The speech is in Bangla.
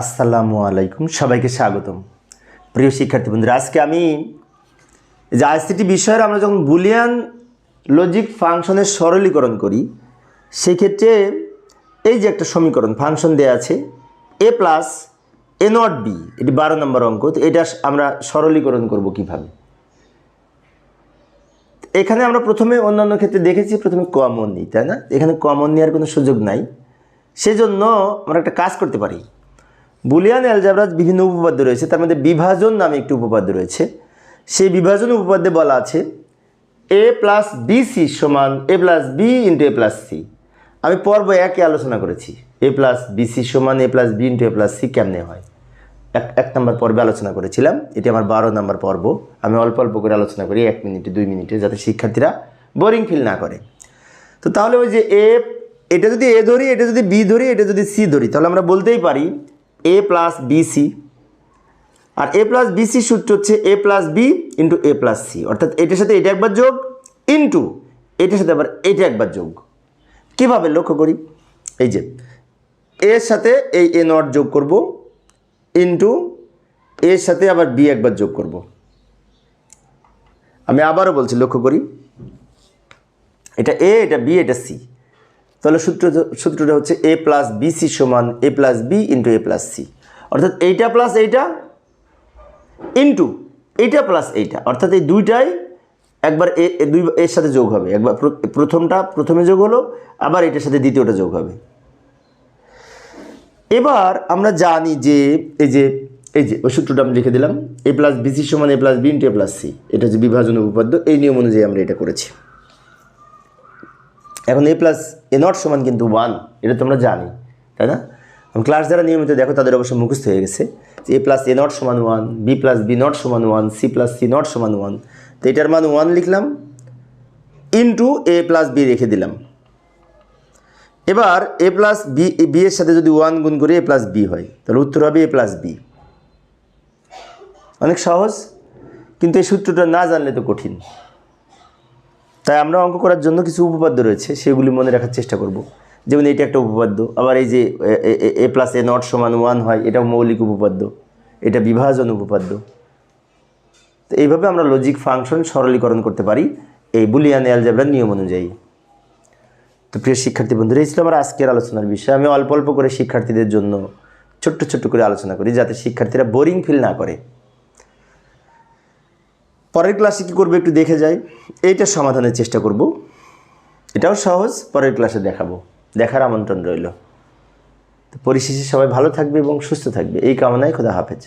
আসসালামু আলাইকুম, সবাইকে স্বাগতম। প্রিয় শিক্ষার্থী বন্ধুরা, আজকে আমি যে আইসিটি বিষয়ের আমরা যখন বুলিয়ান লজিক ফাংশনের সরলীকরণ করি, সেক্ষেত্রে এই যে একটা সমীকরণ ফাংশন দেয়া আছে A plus A naught B এটি বারো নম্বর অঙ্ক, তো এটা আমরা সরলীকরণ করব কীভাবে? এখানে আমরা প্রথমে অন্যান্য ক্ষেত্রে দেখেছি, প্রথমে কমন নিই, তাই না? এখানে কমন নেওয়ার কোনো সুযোগ নাই। সেজন্য আমরা একটা কাজ করতে পারি। বুলিয়ান অ্যালজাবরাজ বিভিন্ন উপপাদ্য রয়েছে, তার মধ্যে বিভাজন নামে একটি উপপাদ্য রয়েছে। সেই বিভাজন উপপাদ্যে বলা আছে এ প্লাস বি সি সমান A plus B into A plus C আমি পর্ব একে আলোচনা করেছি এ প্লাস বি সি সমান A plus B into A plus C কেমনে হয়? এক এক নম্বর পর্বে আলোচনা করেছিলাম, এটি আমার বারো নম্বর পর্ব। আমি অল্প অল্প করে আলোচনা করি, এক মিনিটে, দুই মিনিটে, যাতে শিক্ষার্থীরা বোরিং ফিল না করে। তো তাহলে ওই যে এ এটা যদি এ ধরি, এটা যদি বি ধরি, এটা যদি সি ধরি, তাহলে আমরা বলতেই পারি এ প্লাস বি সি আর এ প্লাস বি সি সূত্র হচ্ছে A plus B into A plus C অর্থাৎ এটার সাথে এটা একবার যোগ ইন্টু এটার সাথে আবার এটা একবার যোগ। কীভাবে লক্ষ্য করি? এই যে এর সাথে এই এ নট যোগ করব ইন্টু এর সাথে আবার বি একবার যোগ করব। আমি আবারও বলছি, লক্ষ্য করি। এটা এ এটা বি এটা সি তাহলে সূত্র সূত্রটা হচ্ছে এ প্লাস বি সি সমান A plus B into A plus C. অর্থাৎ এইটা প্লাস এইটা ইন্টু এইটা প্লাস এইটা। অর্থাৎ এই দুইটাই একবার এ দুই, এর সাথে যোগ হবে। একবার প্র- প্রথমটা প্রথমে যোগ হলো, আবার এটার সাথে দ্বিতীয়টা যোগ হবে। এবার আমরা জানি যে, এই যে এই যে, ওই সূত্রটা আমি লিখে দিলাম, এ প্লাস বি সি সমান A plus B into A plus C. এটা হচ্ছে বিভাজন উপপাদ্য, এই নিয়ম অনুযায়ী আমরা এটা করেছি। এখন এ প্লাস এ নট সমান কিন্তু ওয়ান এটা তোমরা জানি তাই না? ক্লাস যারা নিয়মিত দেখো, তাদের অবশ্য মুখস্থ হয়ে গেছে যে এ প্লাস এ নট সমান one B plus B naught সমান one C plus C naught সমান ওয়ান তো এটার মান ওয়ান লিখলাম ইন্টু এ প্লাস বি রেখে দিলাম। এবার এ প্লাস বি বি এর সাথে যদি ওয়ান গুণ করি এ প্লাস বি হয়, তাহলে উত্তর হবে এ প্লাস বি অনেক সহজ, কিন্তু এই সূত্রটা না জানলে তো কঠিন। তাই আমরা অঙ্ক করার জন্য কিছু উপপাদ্য রয়েছে, সেগুলি মনে রাখার চেষ্টা করব। যেমন এইটা একটা উপপাদ্য, আবার এই যে এ প্লাস এ নট সমান ওয়ান হয়, এটাও মৌলিক উপপাদ্য, এটা বিভাজন উপপাদ্য। তো এইভাবে আমরা লজিক ফাংশন সরলীকরণ করতে পারি এই বুলিয়ান অ্যালজেব্রার নিয়ম অনুযায়ী। তো প্রিয় শিক্ষার্থী বন্ধুরা, এই ছিল আমার আজকের আলোচনার বিষয়। আমি অল্প অল্প করে শিক্ষার্থীদের জন্য ছোট্ট ছোট্ট করে আলোচনা করি, যাতে শিক্ষার্থীরা বোরিং ফিল না করে। পরের ক্লাসে কী করব একটু দেখে যাই। এইটা সমাধানের চেষ্টা করব। এটাও সহজ, পরের ক্লাসে দেখাবো। দেখার আমন্ত্রণ রইল। পরিশেষে সবাই ভালো থাকবে এবং সুস্থ থাকবে। এই কামনায় খোদা হাফেজ।